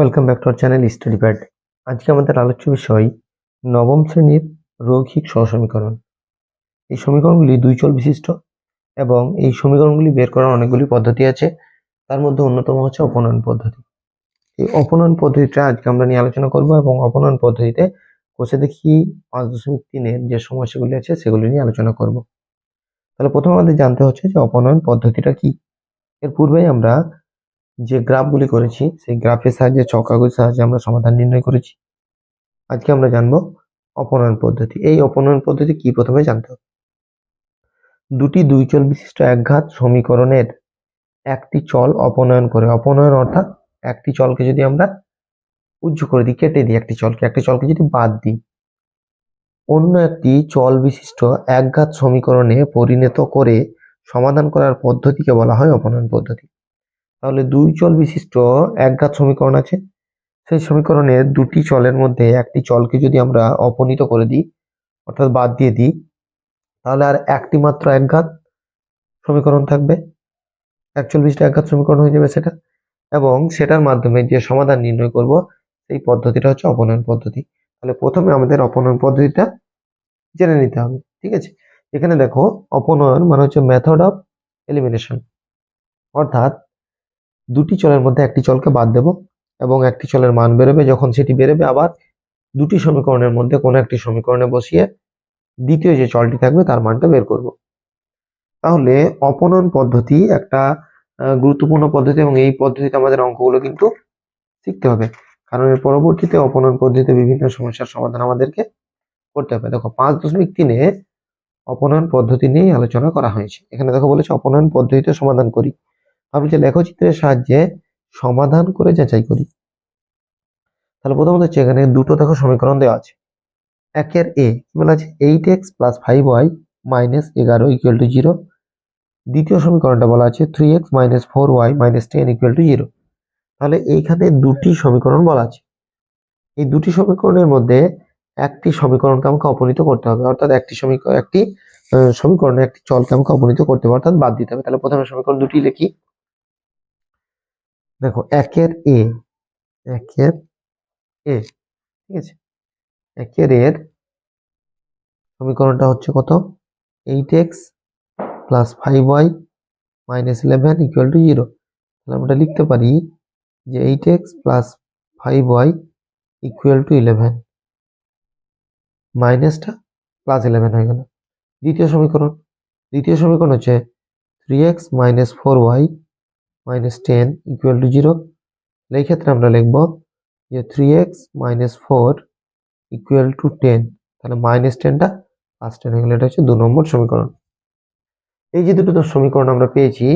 Welcome back to our channel study pad আজকে আমাদের আলোচ্য বিষয় নবম শ্রেণির রৈখিক সহসমীকরণ। এই সমীকরণগুলি দুই চল বিশিষ্ট এবং এই সমীকরণগুলি বের করার অনেকগুলি পদ্ধতি আছে। তার মধ্যে অন্যতম হচ্ছে অপনয়ন পদ্ধতি। এই অপনয়ন পদ্ধতিটা আজকে আমরা নিয়ে আলোচনা করব এবং অপনয়ন পদ্ধতিতে কোষে দেখি পাঁচ দশমিক তিনের যে সমস্যাগুলি আছে, সেগুলি নিয়ে আলোচনা করব। তাহলে প্রথমে আমাদের জানতে হচ্ছে যে অপনয়ন পদ্ধতিটা কি। এর পূর্বেই আমরা যে গ্রাফগুলি করেছি, সেই গ্রাফের সাহায্যে চকাগুলির সাহায্যে আমরা সমাধান নির্ণয় করেছি। আজকে আমরা জানব অপনয়ন পদ্ধতি। এই অপনয়ন পদ্ধতি কি প্রথমে জানতে হবে? দুটি দুই চল বিশিষ্ট একঘাত সমীকরণের একটি চল অপনয়ন করে। অপনয়ন অর্থাৎ একটি চলকে যদি আমরা উজ্জ করে দিই, কেটে দিই একটি চলকে একটি চলকে যদি বাদ দিই, অন্য একটি চল বিশিষ্ট একঘাত সমীকরণে পরিণত করে সমাধান করার পদ্ধতিকে বলা হয় অপনয়ন পদ্ধতি। তাহলে দুই চল বিশিষ্ট একঘাত সমীকরণ আছে। সেই সমীকরণের দুটি চলের মধ্যে একটি চলকে যদি আমরা অপনীত করে দিই, অর্থাৎ বাদ দিয়ে দিই, তাহলে আর একটি মাত্র একঘাত সমীকরণ থাকবে। এক চল বিশিষ্ট একঘাত সমীকরণ হয়ে যাবে সেটা। এবং সেটার মাধ্যমে যে সমাধান নির্ণয় করব, সেই পদ্ধতিটা হচ্ছে অপনয়ন পদ্ধতি। তাহলে প্রথমে আমাদের অপনয়ন পদ্ধতিটা জেনে নিতে হবে, ঠিক আছে? এখানে দেখো, অপনয়ন মানে হচ্ছে মেথড অফ এলিমিনেশন অর্থাৎ দুটি চলের মধ্যে একটি চলকে বাদ দেব এবং একটি চলের মান বেরোবে, যখন সেটি বেরোবে আবার দুটি সমীকরণের মধ্যে কোনো একটি সমীকরণে বসিয়ে দ্বিতীয় যে চলটি থাকবে তার মানটা বের করব। তাহলে অপনয়ন পদ্ধতি একটা গুরুত্বপূর্ণ পদ্ধতি এবং এই পদ্ধতিতে আমাদের অঙ্কগুলো কিন্তু শিখতে হবে। কারণ এর পরবর্তীতে অপনয়ন পদ্ধতিতে বিভিন্ন সমস্যার সমাধান আমাদেরকে করতে হবে। দেখো, পাঁচ দশমিক তিনে অপনয়ন পদ্ধতি নিয়ে আলোচনা করা হয়েছে। এখানে দেখো বলেছে অপনয়ন পদ্ধতিতে সমাধান করি। আমি যে লেখচিত্রের সাহায্যে সমাধান করে যাচাই করি। তাহলে প্রথমত হচ্ছে এখানে দুটো দেখো সমীকরণ দেওয়া আছে। একের এ, কি বলা আছে? Eight x plus five y minus এগারো ইকুয়াল টু জিরো। দ্বিতীয় সমীকরণটা বলা আছে three x minus four y minus ten equal to zero. তাহলে এইখানে দুটি সমীকরণ বলা আছে। এই দুটি সমীকরণের মধ্যে একটি সমীকরণকে আমাকে অপনীত করতে হবে। অর্থাৎ একটি সমীকরণ একটি সমীকরণে একটি চলকে আমাকে অপনীত করতে হবে। অর্থাৎ বাদ দিতে হবে। তাহলে প্রথমে সমীকরণ দুটি লিখি। দেখো, একের এ একের এ, ঠিক আছে? একের এর সমীকরণটা হচ্ছে কত? Eight x plus five y minus eleven equal to zero. তাহলে আমরা লিখতে পারি যে eight x plus five y equal to eleven. মাইনাসটা প্লাস ইলেভেন হয়ে গেল। দ্বিতীয় সমীকরণ দ্বিতীয় সমীকরণ হচ্ছে three x minus four y minus ten equal to zero এই ক্ষেত্রে আমরা লিখব যে three x minus four equal to ten তাহলে মাইনাস টেনটা প্লাস টেন হয়ে গেলে এটা হচ্ছে দু নম্বর সমীকরণ। এই যে দুটো সমীকরণ আমরা পেয়েছি,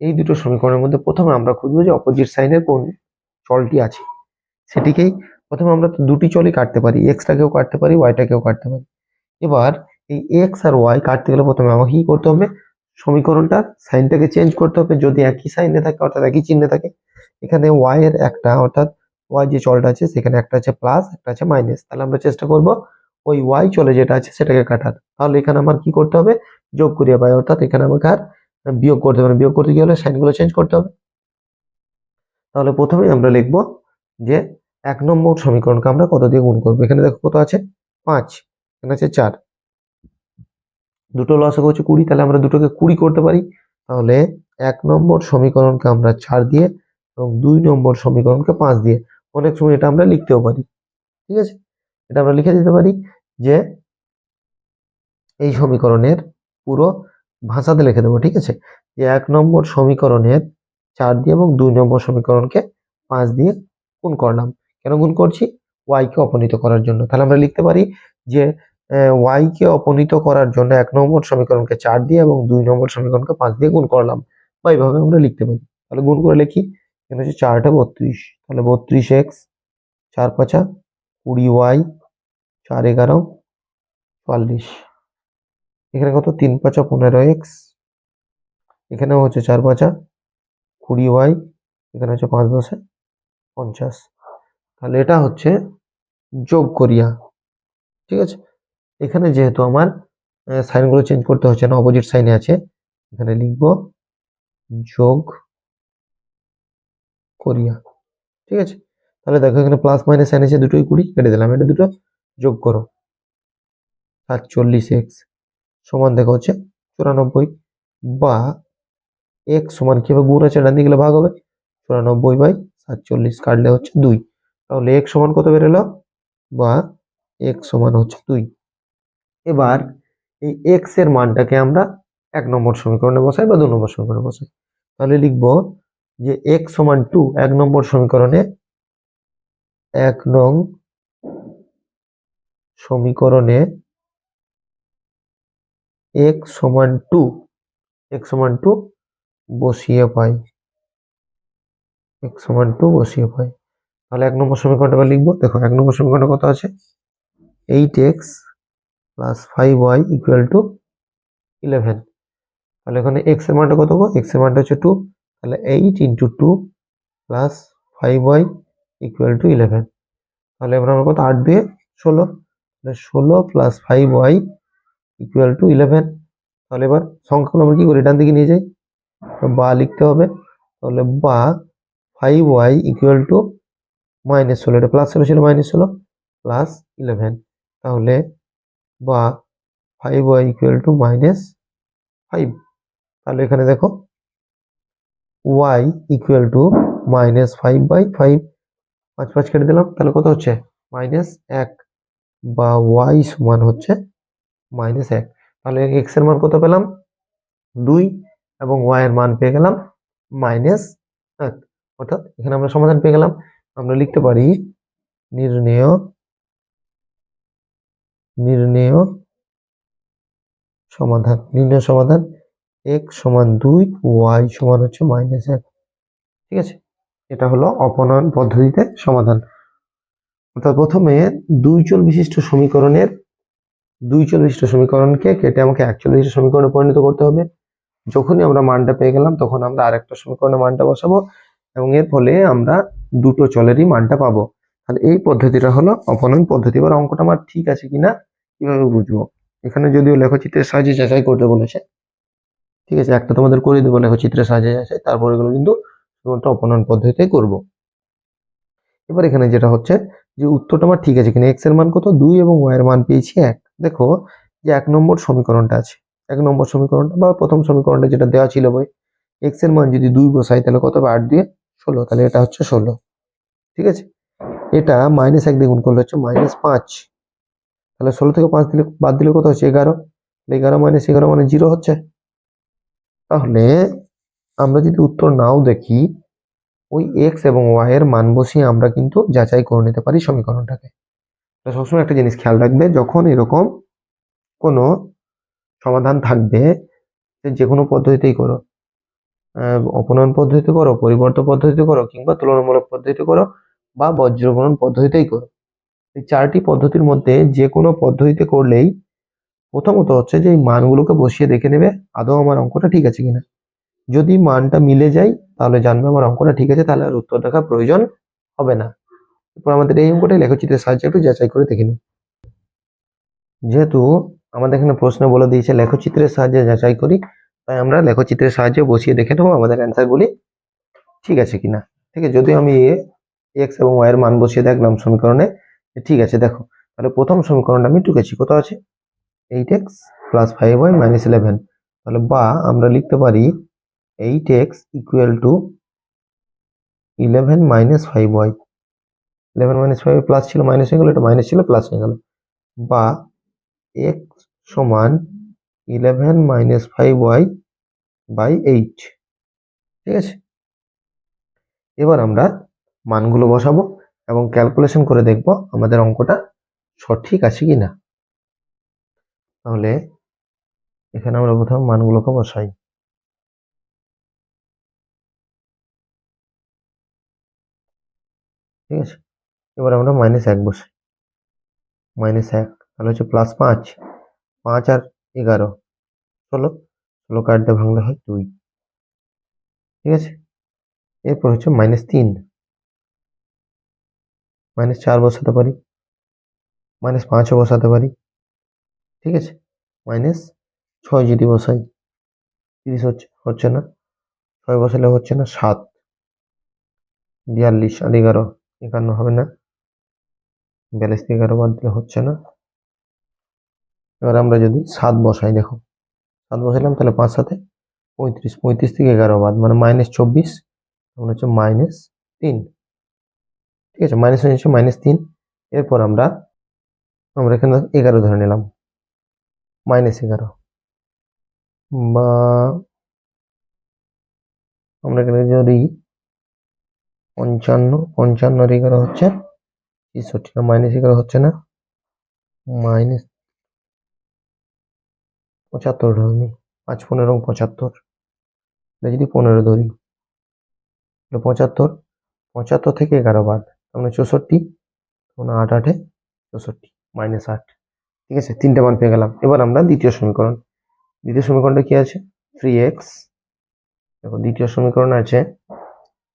এই দুটো সমীকরণের মধ্যে প্রথমে আমরা খুঁজবো যে অপোজিট সাইনের কোন চলটি আছে। সেটিকেই প্রথমে আমরা তো দুটি চলই কাটতে পারি এক্সটাকেও কাটতে পারি ওয়াইটাকেও কাটতে পারি। এবার এই এক্স আর ওয়াই কাটতে গেলে প্রথমে আমাকে কি করতে হবে? সমীকরণটার সাইনটাকে চেঞ্জ করতে হবে। যদি একই সাইনে থাকে, অর্থাৎ একই চিহ্নে থাকে, এখানে ওয়াই এর একটা, অর্থাৎ ওয়াই যে চলটা আছে, সেখানে একটা আছে প্লাস একটা আছে মাইনাস তাহলে আমরা চেষ্টা করব ওই ওয়াই চলে যেটা আছে, সেটাকে কাটার। তাহলে এখানে আমার কি করতে হবে? যোগ করিয়ে পাই, অর্থাৎ এখানে আমাকে আর বিয়োগ করতে হবে। বিয়োগ করতে গিয়ে হলে সাইনগুলো চেঞ্জ করতে হবে। তাহলে প্রথমেই আমরা লিখব যে এক নম্বর সমীকরণকে আমরা কত দিয়ে গুণ করব? এখানে দেখো কত আছে? পাঁচ। এখানে আছে চার। দুটো লসক হচ্ছে কুড়ি, তাহলে আমরা দুটোকে কুড়ি করতে পারি। তাহলে এক নম্বর সমীকরণকে আমরা চার দিয়ে এবং দুই নম্বর সমীকরণকে পাঁচ দিয়ে। অনেক সময় এটা আমরা লিখতেও পারি। ঠিক আছে? এটা আমরা লিখে দিতে পারি যে এই সমীকরণের পুরো ভাষাতে লিখে দেবো, ঠিক আছে? যে এক নম্বর সমীকরণের চার দিয়ে এবং দুই নম্বর সমীকরণকে পাঁচ দিয়ে গুণ করলাম। কেন গুণ করছি? ওয়াইকে অপনীত করার জন্য। তাহলে আমরা লিখতে পারি যে y কে অপনীত করার জন্য এক নম্বর সমীকরণকে চার দিয়ে এবং দুই নম্বর সমীকরণকে পাঁচ দিয়ে গুণ করলাম। বা এইভাবে আমরা লিখতে পারি। তাহলে গুণ করে লিখি। এখানে হচ্ছে চারটা বত্রিশ। তাহলে বত্রিশ এক্স, চার পাঁচা, কুড়ি ওয়াই, চার এগারো, চুয়াল্লিশ। এখানে কত? তিন পাঁচা পনেরো এক্স। এখানেও হচ্ছে চার পাঁচা, কুড়ি ওয়াই, এখানে হচ্ছে পাঁচ দশে পঞ্চাশ। তাহলে এটা হচ্ছে যোগ করিয়া ঠিক আছে? এখানে যেহেতু আমার সাইনগুলো চেঞ্জ করতে হচ্ছে না, অপোজিট সাইনে আছে, এখানে লিখব যোগ করিয়া, ঠিক আছে? তাহলে দেখো এখানে প্লাস মাইনাস এনেছে দুটোই কুড়ি, কেটে দিলাম, এটা দুটো যোগ করো, সাতচল্লিশ এক্স সমান দেখো হচ্ছে চুরানব্বই বা এক্স সমান কীভাবে গুণ আছে, ডান দিকে ভাগ হবে, চুরানব্বই বাই সাতচল্লিশ কাটলে হচ্ছে দুই, তাহলে এক্স সমান কত বেরোলো বা এক্স সমান হচ্ছে দুই। এবার এই এক্সের মানটাকে আমরা এক নম্বর সমীকরণে বসাই বা দু নম্বর সমীকরণে বসাই। তাহলে লিখব যে এক্স সমান টু এক নম্বর সমীকরণে এক নং সমীকরণে এক্স সমান টু এক্স সমান টু বসিয়ে পাই। এক্স সমান টু বসিয়ে পাই। তাহলে এক নম্বর সমীকরণটা লিখব। দেখো, এক নম্বর সমীকরণটা কত আছে? Eight x plus five y equal to eleven তাহলে এখানে এক্সের মানটা কত এক্সের হচ্ছে টু তাহলে eight into two plus five y equal to eleven তাহলে এবার আমরা কত? আট দিয়ে ষোলো। তাহলে ষোলো plus five y equal to eleven তাহলে এবার সংখ্যাগুলো আমরা কি করি? ডান দিকে নিয়ে যাই। বা লিখতে হবে। তাহলে বা five y equal to minus ষোলো। এটা প্লাস ষোলো ছিল মাইনাস ষোলো প্লাস ইলেভেন তাহলে বা five y equal to minus five তাহলে এখানে দেখো y equal to minus five by five পাঁচ পাঁচ কেটে দিলাম, তাহলে কত হচ্ছে? মাইনাস এক বা ওয়াই সমান হচ্ছে মাইনাস এক। তাহলে এক্সের মান কত পেলাম? দুই, এবং ওয়াই এর মান পেয়ে গেলাম মাইনাস এক। অর্থাৎ এখানে আমরা সমাধান পেয়ে গেলাম। আমরা লিখতে পারি নির্ণেয় নির্ণেয় সমাধান। নির্ণয় সমাধান x সমান দুই ওয়াই সমান হচ্ছে মাইনাস এক। ঠিক আছে? এটা হলো অপনয়ন পদ্ধতিতে সমাধান। অর্থাৎ প্রথমে দুই চল বিশিষ্ট সমীকরণের, দুই চল বিশিষ্ট সমীকরণকে কেটে আমাকে এক চল বিশিষ্ট সমীকরণে পরিণত করতে হবে। যখনই আমরা মানটা পেয়ে গেলাম, তখন আমরা আরেকটা সমীকরণে মানটা বসাবো এবং এর ফলে আমরা দুটো চলেরই মানটা পাবো। তাহলে এই পদ্ধতিটা হলো অপনয়ন পদ্ধতি। এবার অঙ্কটা আমার ঠিক আছে কিনা কীভাবে বুঝব? এখানে যদিও লেখচিত্রের সাহায্যে যাচাই করতে বলেছে। ঠিক আছে, একটা তোমাদের করে দেবো লেখচিত্রের সাহায্যে যাচাই, তারপর এগুলো কিন্তু শুধুমাত্র অপনয়ন পদ্ধতিতে করব। এবার এখানে যেটা হচ্ছে যে উত্তরটা আমার ঠিক আছে কিনা এক্সের মান কত? দুই এবং ওয়াই এর মান পেয়েছি এক। দেখো যে এক নম্বর সমীকরণটা আছে। এক নম্বর সমীকরণটা বা প্রথম সমীকরণটা যেটা দেওয়া ছিল বই এক্সের মান যদি দুই বসাই তাহলে কত হবে? আট দিয়ে ষোলো, তাহলে এটা হচ্ছে ষোলো। ঠিক আছে? এটা মাইনাস এক দিয়ে গুণ করলে হচ্ছে মাইনাস পাঁচ। তাহলে ষোলো থেকে পাঁচ দিলে বাদ দিলে কত হচ্ছে? এগারো। এগারো মাইনাস এগারো মানে জিরো হচ্ছে। তাহলে আমরা যদি উত্তর নাও দেখি, ওই এক্স এবং ওয়াই এর মান বসিয়ে আমরা কিন্তু যাচাই করে নিতে পারি সমীকরণটাকে। তো সবসময় একটা জিনিস খেয়াল রাখবে, যখন এরকম কোনো সমাধান থাকবে, যে কোনো পদ্ধতিতেই করো অপনয়ন পদ্ধতিতে করো, পরিবর্তন পদ্ধতিতে করো, কিংবা তুলনামূলক পদ্ধতিতে করো, বা বজ্রগণন পদ্ধতিতেই করো। এই চারটি পদ্ধতির মধ্যে যে কোনো পদ্ধতিতে করলেই প্রথমত হচ্ছে যে এই মানগুলোকে বসিয়ে দেখে নেবে, আদৌ আমার অঙ্কটা ঠিক আছে কিনা। যদি মানটা মিলে যায়, তাহলে জানবে আমার অঙ্কটা ঠিক আছে, তাহলে আর উত্তর দেখার প্রয়োজন হবে না। এরপর আমাদের এই অঙ্কটাই লেখচিত্রের সাহায্যে একটু যাচাই করে দেখে নিই। যেহেতু আমাদের এখানে প্রশ্ন বলে দিয়েছে লেখচিত্রের সাহায্যে যাচাই করি, তাই আমরা লেখচিত্রের সাহায্যে বসিয়ে দেখে নেব আমাদের অ্যান্সারগুলি ঠিক আছে কিনা। ঠিক আছে যদি আমি এক্স এবং ওয়াই এর মান বসিয়ে দেখলাম সমীকরণে ঠিক আছে, দেখো। তাহলে প্রথম সমীকরণটা আমি টুকেছি। কত আছে? Eight x plus five y minus eleven. তাহলে বা আমরা লিখতে পারি eight x equal to eleven minus five y. Eleven minus five plus ছিল, মাইনাস হয়ে গেল, এটা মাইনাস ছিল, প্লাস হয়ে গেল। বা এক্স সমান eleven minus five y by eight. ঠিক আছে? এবার আমরা মানগুলো বসাবো। এবং ক্যালকুলেশন করে দেখব আমাদের অঙ্কটা সঠিক আছে কি না তাহলে এখানে আমরা প্রথম মানগুলোকে বসাই। ঠিক আছে? এবার আমরা মাইনাস এক বসাই। মাইনাস এক, তাহলে হচ্ছে প্লাস পাঁচ। পাঁচ আর এগারো। ষোলো। ষোলো কার্ডটা ভাঙলে হয় দুই। ঠিক আছে? এরপর হচ্ছে মাইনাস তিন। মাইনাস চার বসাতে পারি, মাইনাস পাঁচও বসাতে পারি, ঠিক আছে? মাইনাস ছয় যদি বসাই, তিরিশ হচ্ছে হচ্ছে না, ছয় বসালে হচ্ছে না সাত, বিয়াল্লিশ, আর এগারো, একান্ন হবে না, বিয়াল্লিশ থেকে এগারো বাদ দিলে হচ্ছে না। এবার আমরা যদি সাত বসাই, দেখো, সাত বসাইলাম, তাহলে পাঁচ সাথে পঁয়ত্রিশ পঁয়ত্রিশ থেকে এগারো বাদ মানে মাইনাস চব্বিশ তখন হচ্ছে মাইনাস তিন। ঠিক আছে মাইনাস হচ্ছে মাইনাস তিন। এরপর আমরা আমরা এখানে এগারো ধরে নিলাম। মাইনাস এগারো। বা, আমরা এখানে যদি পঞ্চান্ন পঞ্চান্নর এগারো হচ্ছে ছেষট্টি। না মাইনাস এগারো হচ্ছে না মাইনাস পঁচাত্তর ধরি পাঁচ পনেরো পঁচাত্তর। যদি পনেরো ধরি পঁচাত্তর পঁচাত্তর থেকে এগারো বাদ। তাহলে চৌষট্টি তখন আট আটে চৌষট্টি মাইনাস আট। ঠিক আছে, তিনটে মান পেয়ে গেলাম। এবার আমরা দ্বিতীয় সমীকরণ। দ্বিতীয় সমীকরণটা কি আছে? থ্রি এক্স দেখো, দ্বিতীয় সমীকরণ আছে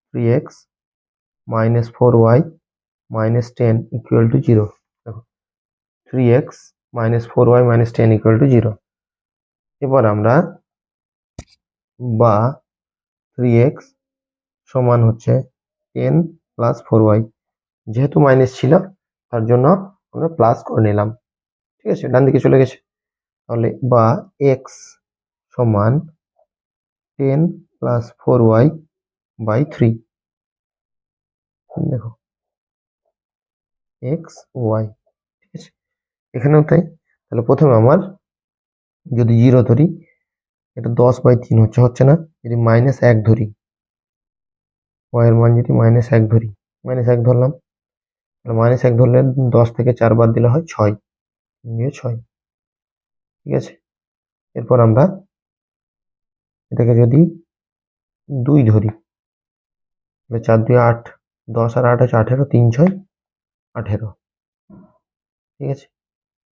three x minus four y minus ten equal to zero দেখো three x minus four y minus ten equal to zero এবার আমরা বা থ্রি এক্স সমান হচ্ছে টেন প্লাস ফোর ওয়াই যেহেতু মাইনাস ছিল, তার জন্য আমরা প্লাস করে নিলাম। ঠিক আছে, ডান দিকে চলে গেছে। তাহলে বা এক্স সমান ten plus four y by three দেখো এক্স ওয়াই ঠিক আছে? এখানেও তাই। তাহলে প্রথমে আমার যদি জিরো ধরি, এটা দশ বাই তিন হচ্ছে হচ্ছে না? যদি মাইনাস এক ধরি ওয়াইয়ের মান যদি মাইনাস এক ধরি মাইনাস এক ধরলাম মাইনাস এক ধরলে দশ থেকে চার বাদ দিলে হয় ছয়। তিন দিয়ে ছয়। ঠিক আছে? এরপর আমরা এটাকে যদি দুই ধরি, তাহলে চার দুই আট, দশ আর আট আছে আঠেরো, তিন ছয় আঠেরো। ঠিক আছে?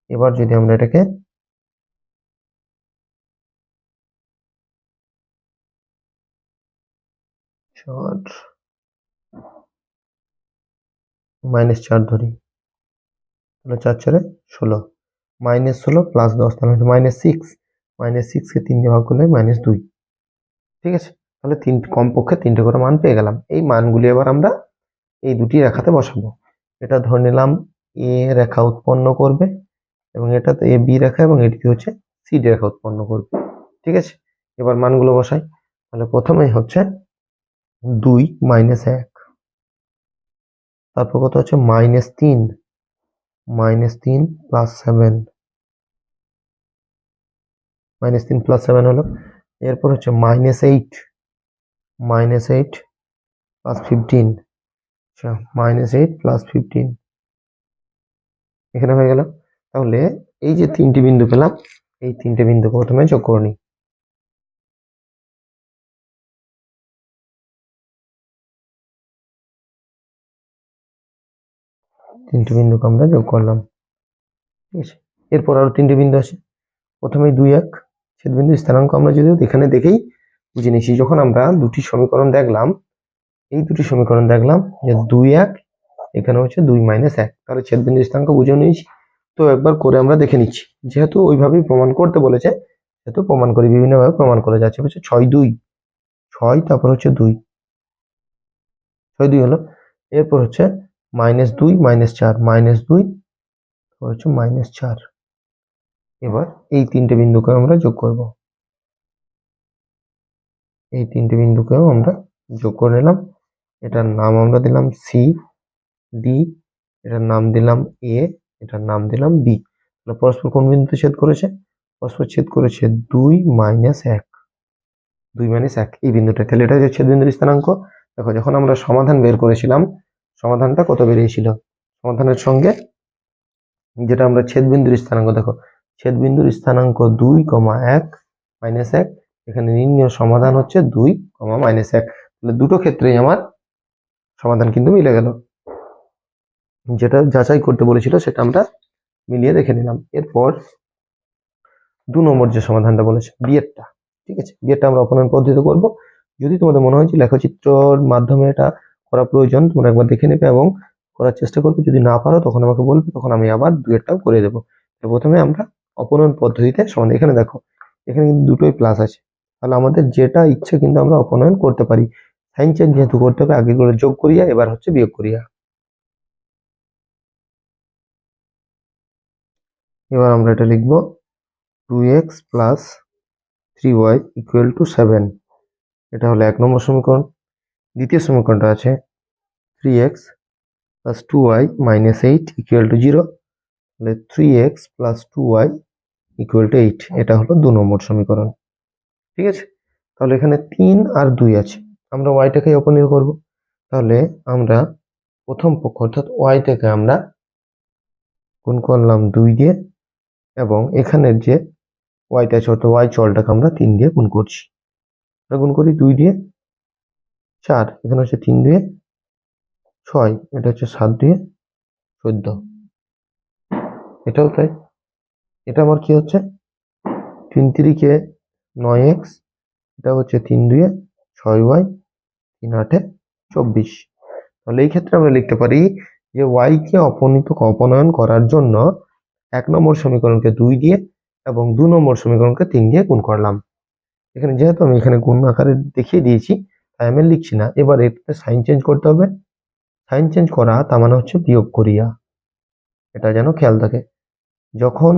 এবার যদি আমরা এটাকে চার মাইনাস চার ধরি। তাহলে চার চারে ষোলো। মাইনাস ষোলো প্লাস দশ, তাহলে হচ্ছে মাইনাস সিক্স মাইনাস সিক্সকে তিন দিয়ে ভাগ করলে মাইনাস দুই। ঠিক আছে? তাহলে তিন, কমপক্ষে তিনটে করে মান পেয়ে গেলাম। এই মানগুলি এবার আমরা এই দুটি রেখাতে বসাবো। এটা ধরে নিলাম এ রেখা উৎপন্ন করবে এবং এটা এ বি রেখা এবং এটি হচ্ছে সি রেখা উৎপন্ন করবে। ঠিক আছে? এবার মানগুলো বসাই। তাহলে প্রথমেই হচ্ছে দুই মাইনাস এক। তারপর কত হচ্ছে মাইনাস তিন। মাইনাস তিন প্লাস সেভেন মাইনাস তিন প্লাস সেভেন হলো। এরপর হচ্ছে minus eight minus eight plus fifteen আচ্ছা মাইনাস এইট প্লাস ফিফটিন এখানে হয়ে গেল। তাহলে এই যে তিনটি বিন্দু পেলাম, এই তিনটে বিন্দু প্রথমে যোগ করে নিই। তিনটে বিন্দুকে আমরা যোগ করলাম। ঠিক আছে? এরপর আরও তিনটি বিন্দু আছে। প্রথমেই দুই এক, ছেদবিন্দু স্থানাঙ্ক আমরা যদি এখানে দেখেই বুঝে নিয়েছি, যখন আমরা দুটি সমীকরণ দেখলাম, এই দুটি সমীকরণ দেখলাম যে দুই এক, এখানে হচ্ছে দুই মাইনাস এক। তাহলে ছেদবিন্দু স্থানাঙ্ক বুঝে নিয়েছি। তো একবার করে আমরা দেখে নিচ্ছি। যেহেতু ওইভাবেই প্রমাণ করতে বলেছে, সেহেতু প্রমাণ করি, বিভিন্নভাবে প্রমাণ করে যাচ্ছে। হচ্ছে ছয় দুই। ছয়, তারপর হচ্ছে দুই। ছয় দুই হলো। এরপর হচ্ছে মাইনাস দুই, মাইনাস চার, মাইনাস দুই হচ্ছে মাইনাস চার। এবার এই তিনটে বিন্দুকে আমরা যোগ করব। এই তিনটে বিন্দুকেও আমরা যোগ করে নিলাম। এটার নাম আমরা দিলাম সি ডি এটার নাম দিলাম এ এটার নাম দিলাম বি তাহলে পরস্পর কোন বিন্দুতে ছেদ করেছে? পরস্পর ছেদ করেছে দুই মাইনাস এক। দুই মাইনাস এক, এই বিন্দুটা তাহলে এটা হচ্ছে ছেদ বিন্দুর স্থানাঙ্ক। দেখো, যখন আমরা সমাধান বের করেছিলাম সমাধানটা কত বেরিয়েছিল? সমাধানের সঙ্গে যেটা আমরা ছেদ বিন্দুর স্থানাঙ্ক, দেখো ছেদ বিন্দুর স্থানাঙ্ক দুই কমা এক মাইনাস এক, এখানে নির্ণয় সমাধান হচ্ছে দুই কমা মাইনাস এক। তাহলে দুটো ক্ষেত্রেই আমার সমাধান কিন্তু মিলে গেল। যেটা যাচাই করতে বলেছিল সেটা আমরা মিলিয়ে দেখে নিলাম। এরপর দু নম্বর যে সমাধানটা বলেছে, বিয়েরটা, ঠিক আছে? বিয়েরটা আমরা অপনয়ন পদ্ধতিতে করব। যদি তোমাদের মনে হয় যে লেখচিত্রর মাধ্যমে এটা করা প্রয়োজন, তোমরা একবার দেখে নেবে এবং করার চেষ্টা করবে। যদি না পারো, তখন আমাকে বলবে, তখন আমি আবার দুয়েরটাও করে দেবো। প্রথমে আমরা অপনয়ন পদ্ধতিতে সমান, এখানে দেখো, এখানে কিন্তু দুটোই প্লাস আছে। তাহলে আমাদের যেটা ইচ্ছে কিন্তু আমরা অপনয়ন করতে পারি। সাইন চেঞ্জ যেহেতু করতে হবে আগেগুলো যোগ করিয়া, এবার হচ্ছে বিয়োগ করিয়া। এবার আমরা এটা লিখব two x plus three y equal to seven এটা হলো এক নম্বর সমীকরণ। দ্বিতীয় সমীকরণটা আছে three x plus two y minus eight equal to zero তাহলে three x plus two y equal to eight এটা হলো দু নম্বর সমীকরণ। ঠিক আছে? তাহলে এখানে তিন আর দুই আছে। আমরা ওয়াইটাকে অপনীয় করব। তাহলে আমরা প্রথম পক্ষ অর্থাৎ ওয়াই থেকে আমরা গুণ করলাম দুই দিয়ে এবং এখানের যে ওয়াইটা আছে অর্থাৎ ওয়াই চলটাকে আমরা তিন দিয়ে গুণ করছি। আমরা গুণ করি দুই দিয়ে। চার, এখানে হচ্ছে তিন দিয়ে ছয়, এটা হচ্ছে সাত দিয়ে চোদ্দ। এটাও তাই। এটা আমার কি হচ্ছে? তিন তিরিকে নয় এক্স, এটা হচ্ছে তিন দুয়ে ছয় ওয়াই, তিন আটে চব্বিশ। তাহলে এই ক্ষেত্রে আমরা লিখতে পারি যে ওয়াই কে অপনীত অপনয়ন করার জন্য এক নম্বর সমীকরণকে দুই দিয়ে এবং দু নম্বর সমীকরণকে তিন দিয়ে গুণ করলাম। এখানে যেহেতু আমি এখানে গুণ আকারে দেখিয়ে দিয়েছি আমি লিখছি না এবার এটাতে সাইন চেঞ্জ করতে হবে। সাইন চেঞ্জ করা তার মানে হচ্ছে বিয়োগ করিয়া। এটা যেন খেয়াল থাকে। যখন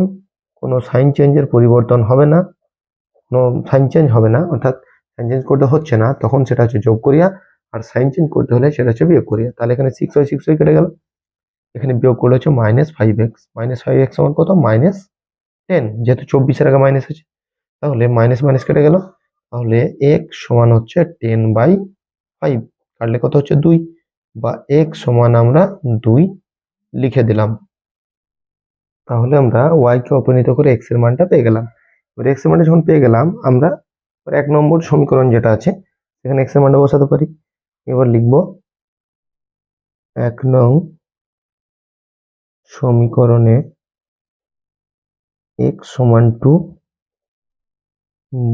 কোনো সাইন চেঞ্জের পরিবর্তন হবে না, কোনো সাইন চেঞ্জ হবে না, অর্থাৎ সাইন চেঞ্জ করতে হচ্ছে না, তখন সেটা হচ্ছে যোগ করিয়া, আর সাইন চেঞ্জ করতে হলে সেটা হচ্ছে বিয়োগ করিয়া। তাহলে এখানে সিক্স ওয়াই সিক্স ওয়াই কেটে গেল। এখানে বিয়োগ করলে হচ্ছে minus five x minus five x আমার কত? মাইনাস টেন যেহেতু চব্বিশের আগে মাইনাস আছে, তাহলে মাইনাস মাইনাস কেটে গেল। তাহলে এক সমান হচ্ছে টেন বাই ফাইভ কাটলে কত হচ্ছে দুই? বা এক সমান আমরা দুই লিখে দিলাম। তাহলে আমরা ওয়াইকে অপনীত করে এক্সের মানটা পেয়ে গেলাম। এবার এক্সের মানটা যখন পেয়ে গেলাম, আমরা এক নম্বর সমীকরণ যেটা আছে, সেখানে এক্সের মানটা বসাতে পারি। এবার লিখব এক নং সমীকরণে এক্স সমান টু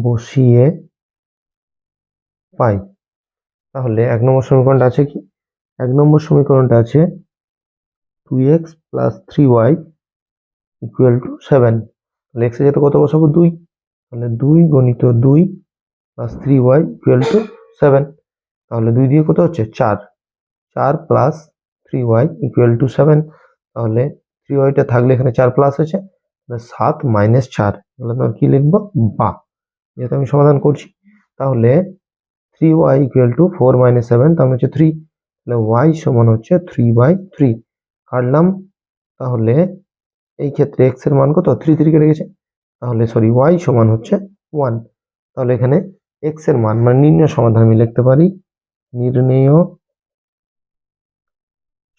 বসিয়ে পাই। তাহলে এক নম্বর সমীকরণটা আছে কি? এক নম্বর সমীকরণটা আছে two x plus three y equal to seven তাহলে এক্সের সাথে কত বসাবো? দুই। তাহলে দুই গণিত দুই plus three y equal to seven তাহলে দুই দিয়ে কত হচ্ছে? চার। চার plus three y equal to seven তাহলে থ্রি ওয়াইটা থাকলে এখানে চার প্লাস আছে। সাত মাইনাস চার। তাহলে তোমার কি লিখব? বা যেহেতু আমি সমাধান করছি। তাহলে three y equal to four minus seven তাহলে হচ্ছে থ্রি তাহলে ওয়াই সমান হচ্ছে থ্রি বাই থ্রি কাটলাম, তাহলে এই ক্ষেত্রে এক্সের মান কত? থ্রি থ্রি কেটে গেছে। তাহলে সরি ওয়াই সমান হচ্ছে ওয়ান তাহলে এখানে এক্সের মান মানে নির্ণয় সমাধান আমি লিখতে পারি। নির্ণেয়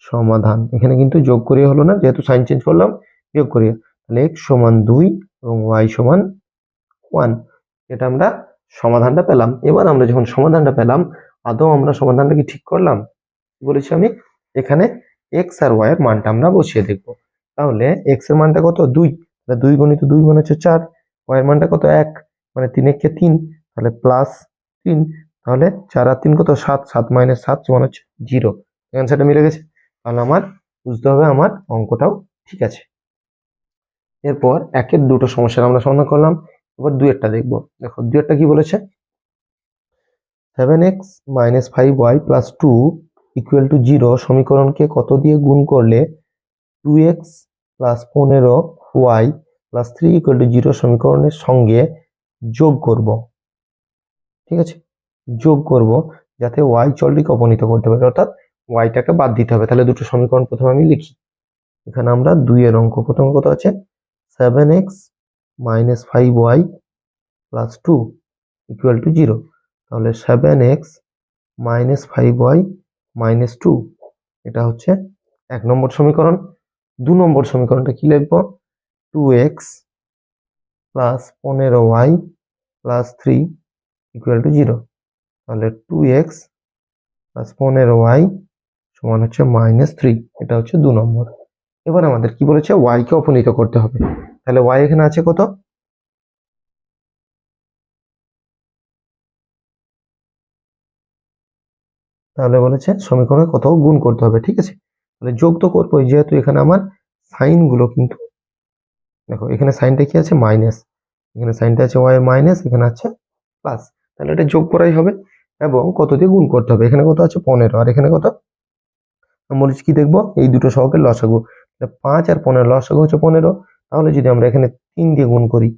সমাধান। এখানে কিন্তু যোগ করিয়ে হলো না, যেহেতু সাইন চেঞ্জ করলাম, যোগ করিয়ে। তাহলে এক্স সমান দুই এবং ওয়াই সমান ওয়ান এটা আমরা সমাধানটা পেলাম। এবার আমরা যখন সমাধানটা পেলাম, আদৌ আমরা সমাধানটা কি ঠিক করলাম? বলেছি আমি? এখানে এক্স আর ওয়াই এর মানটা আমরা বসিয়ে দেখব। তাহলে এক্সের মানটা কত? দুই। দুই গণিত দুই মানে হচ্ছে চার। ওয়াই এর মানটা কত? এক। মানে তিন একে তিন। তাহলে প্লাস তিন। তাহলে চার আর তিন কত? সাত। সাত মাইনাস সাত সমান হচ্ছে জিরো অ্যান্সারটা মিলে গেছে। তাহলে আমার বুঝতে হবে আমার অঙ্কটাও ঠিক আছে। এরপর একের দুটো সমস্যার আমরা সমাধান করলাম। এবার দুয়েরটা দেখব। দেখো দুয়েরটা কি বলেছে? Seven x minus five y plus two equal to zero সমীকরণকে কত দিয়ে গুণ করলে টু এক্স প্লাস পনেরো y plus three equal to zero সমীকরণের সঙ্গে যোগ করব। ঠিক আছে? যোগ করব যাতে ওয়াই চলটিকে অপনীত করতে পারে। অর্থাৎ ওয়াইটাকে বাদ দিতে হবে। তাহলে দুটো সমীকরণ প্রথমে আমি লিখি। এখানে আমরা দুইয়ের অঙ্ক, প্রথম কত আছে। Seven x minus five y plus two equal to zero তাহলে seven x minus five y minus two এটা হচ্ছে এক নম্বর সমীকরণ। দু নম্বর সমীকরণটা কি লিখব? টু এক্স প্লাস পনেরো y plus three equal to zero তাহলে টু এক্স প্লাস পনেরো ওয়াই সমান হচ্ছে মাইনাস থ্রি এটা হচ্ছে দু নম্বর। এবার আমাদের কি বলেছে? ওয়াই কে অপনীত করতে হবে। তাহলে ওয়াই এখানে আছে কত? তাহলে বলেছে সমীকরণে কত? গুণ করতে হবে, ঠিক আছে? তাহলে যোগ তো করব যেহেতু এখানে আমার সাইনগুলো কিন্তু, দেখো, এখানে সাইনটা কি আছে? মাইনাস এখানে সাইনটা আছে ওয়াই মাইনাস এখানে আছে প্লাস তাহলে এটা যোগ করাই হবে এবং কত দিয়ে গুণ করতে হবে? এখানে কত আছে? পনেরো। আর এখানে কত? বলেছি কি দেখব? এই দুটো সহকের লসাগু। পাঁচ আর পনেরো, লসাগু হচ্ছে পনেরো। তাহলে যদি আমরা এখানে তিন দিয়ে গুণ করি,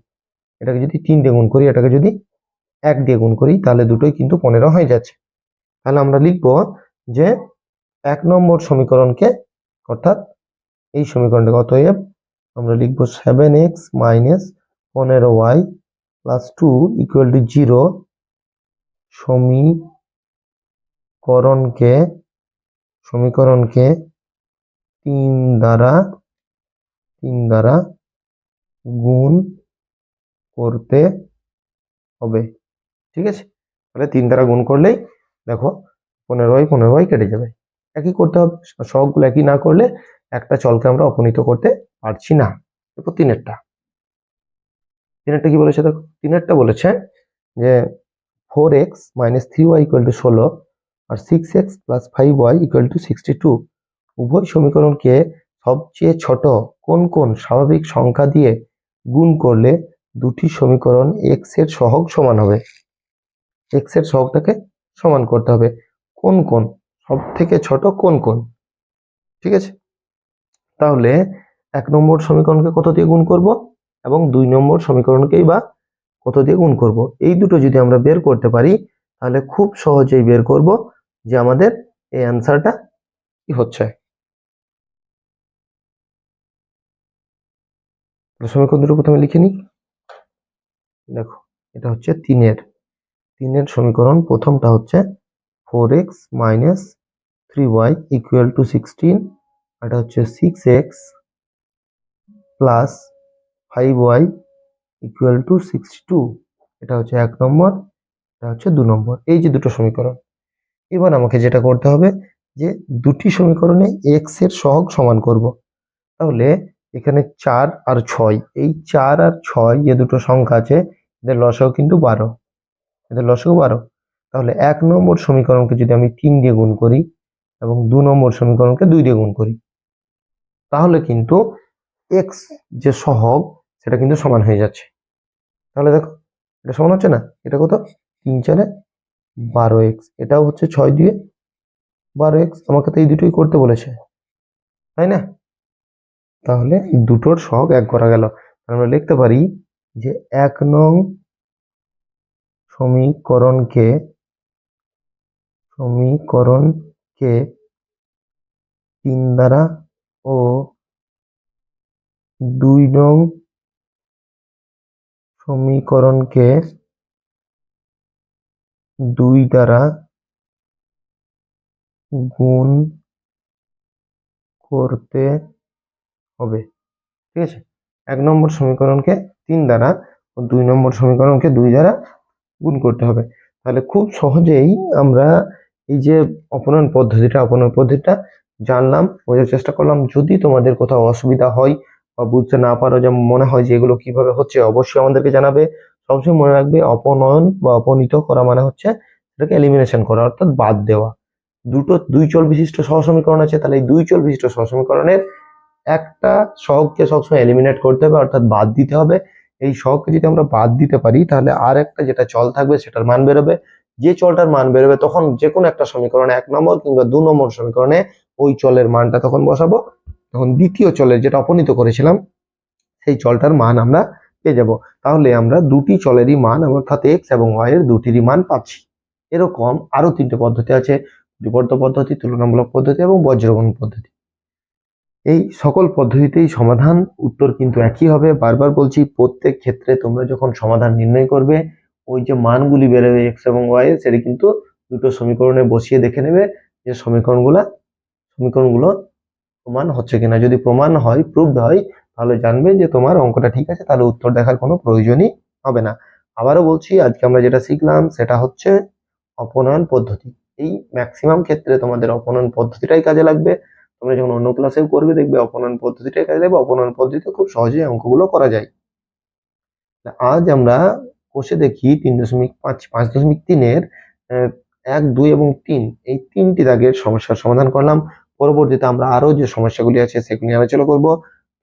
এটাকে যদি তিন দিয়ে গুণ করি, এটাকে যদি এক দিয়ে গুণ করি, তাহলে দুটোই কিন্তু পনেরো হয়ে যাচ্ছে। তাহলে আমরা লিখব যে এক নম্বর সমীকরণকে, অর্থাৎ এই সমীকরণটাকে অতএব আমরা লিখব সেভেন এক্স মাইনাস পনেরো y plus two equal to zero সমীকরণকে সমীকরণকে তিন দ্বারা তিন দ্বারা গুণ করতে হবে, ঠিক আছে? তাহলে তিন দ্বারা গুণ করলেই দেখো পনেরোই পনেরোই কেটে যাবে। একই করতে হবে, সবগুলো একই না করলে একটা চলকে আমরা অপনীত করতে পারছি না। দেখো তিনেরটা। তিনেরটা কি বলেছে দেখো? তিনেরটা বলেছে যে four x minus three y equal to ষোলো আর six x plus five y equal to sixty two. উভয় সমীকরণকে সবচেয়ে ছোট কোন কোন স্বাভাবিক সংখ্যা দিয়ে গুণ করলে দুটি সমীকরণ এক্সের সহগ সমান হবে। এক্সের সহগটাকে সমান করতে হবে। কোন কোন? সব থেকে ছোট কোন কোন? ঠিক আছে? তাহলে এক নম্বর সমীকরণকে কত দিয়ে গুণ করব? এবং দুই নম্বর সমীকরণকেই বা কত দিয়ে গুণ করব? এই দুটো যদি আমরা বের করতে পারি, তাহলে খুব সহজেই বের করব যে আমাদের এই অ্যান্সারটা কি হচ্ছে। সমীকরণ দুটো প্রথমে লিখে নিই দেখো, এটা হচ্ছে তিনের। তিনের সমীকরণ প্রথমটা হচ্ছে four x minus three y equal to sixteen এটা হচ্ছে six x plus five y equal to sixty two এটা হচ্ছে এক নম্বর, এটা হচ্ছে দু নম্বর। এই যে দুটো সমীকরণ। এবার আমাকে যেটা করতে হবে যে দুটি সমীকরণে এক্সের সহগ সমান করব। তাহলে এখানে চার আর ছয়। এই চার আর ছয় যে দুটো সংখ্যা আছে, এদের লসাও কিন্তু বারো। এদের লসাও বারো। তাহলে এক নম্বর সমীকরণকে যদি আমি তিন দিয়ে গুণ করি এবং দু নম্বর সমীকরণকে দুই দিয়ে গুণ করি, তাহলে কিন্তু এক্স যে সহগ, সেটা কিন্তু সমান হয়ে যাচ্ছে। তাহলে দেখো, এটা সমান হচ্ছে না? এটা কত? তিন চারে বারো এক্স এটাও হচ্ছে ছয় দিয়ে বারো এক্স আমাকে তো এই দুটোই করতে বলেছে। তাই না? তাহলে দুটোর সহগ এক করা গেল। আমরা লিখতে পারি যে এক নং সমীকরণকে সমীকরণকে তিন দ্বারা ও দুই নং সমীকরণকে দুই দ্বারা গুণ করতে হবে। ঠিক আছে? এক নম্বর সমীকরণকে তিন দ্বারা ও দুই নম্বর সমীকরণকে দুই দ্বারা গুণ করতে হবে। তাহলে খুব সহজেই আমরা এই যে অপনয়ন পদ্ধতিটা অপনয়ন পদ্ধতিটা জানলাম, বোঝার চেষ্টা করলাম। যদি তোমাদের কোথাও অসুবিধা হয় বা বুঝতে না পারো যে মনে হয় যে এগুলো কীভাবে হচ্ছে, অবশ্যই আমাদেরকে জানাবে। সবসময় মনে রাখবে, অপনয়ন বা অপনীত করা মানে হচ্ছে এটাকে এলিমিনেশন করা, অর্থাৎ বাদ দেওয়া। দুটো দুই চল বিশিষ্ট সহসমীকরণ আছে, তাহলে এই দুই চল বিশিষ্ট সহসমীকরণের একটা শখকে সবসময় এলিমিনেট করতে হবে, অর্থাৎ বাদ দিতে হবে। এই শখকে যদি আমরা বাদ দিতে পারি, তাহলে আর একটা যেটা চল থাকবে সেটার মান বেরোবে। যে চলটার মান বেরোবে, তখন যে কোনো একটা সমীকরণে এক নম্বর কিংবা দু নম্বর সমীকরণে ওই চলের মানটা তখন বসাবো। তখন দ্বিতীয় চলের যেটা অপনীত করেছিলাম, সেই চলটার মান আমরা পেয়ে যাব। তাহলে আমরা দুটি চলেরই মান, অর্থাৎ এক্স এবং ওয়াই এর দুটিরই মান পাচ্ছি। এরকম আরও তিনটে পদ্ধতি আছে বিবর্ত পদ্ধতি, তুলনামূলক পদ্ধতি এবং বজ্রগণ পদ্ধতি। এই সকল পদ্ধতিতেই সমাধান। উত্তর কিন্তু একই হবে। বারবার বলছি, প্রত্যেক ক্ষেত্রে তোমরা যখন সমাধান নির্ণয় করবে, ওই যে মানগুলি বেরোবে এক্স এবং ওয়াই এর, সেটা কিন্তু দুটো সমীকরণে বসিয়ে দেখে নেবে যে সমীকরণগুলা, সমীকরণগুলো প্রমাণ হচ্ছে কিনা। যদি প্রমাণ হয় প্রুভড হয়, তাহলে জানবে যে তোমার অঙ্কটা ঠিক আছে, তাহলে উত্তর দেখার কোনো প্রয়োজনই হবে না। আবারও বলছি, আজকে আমরা যেটা শিখলাম, সেটা হচ্ছে অপনয়ন পদ্ধতি। এই ম্যাক্সিমাম ক্ষেত্রে তোমাদের অপনয়ন পদ্ধতিটাই কাজে লাগবে। তোমরা যখন অন্য ক্লাসেও করবে, দেখবে অপনয়ন পদ্ধতিটাই কাজে লাগবে অপনয়ন পদ্ধতিতে খুব সহজেই অঙ্কগুলো করা যায়। আজ আমরা কোষে দেখি তিন দশমিক পাঁচ পাঁচ দশমিক তিনের এক, দুই এবং তিন। এই তিনটি দাগের সমস্যার সমাধান করলাম। পরবর্তীতে আমরা আরও যে সমস্যাগুলি আছে, সেগুলি আলোচনা করব।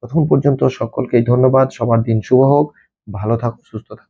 ততক্ষণ পর্যন্ত সকলকে ধন্যবাদ। সবার দিন শুভ হোক। ভালো থাকো, সুস্থ থাকো।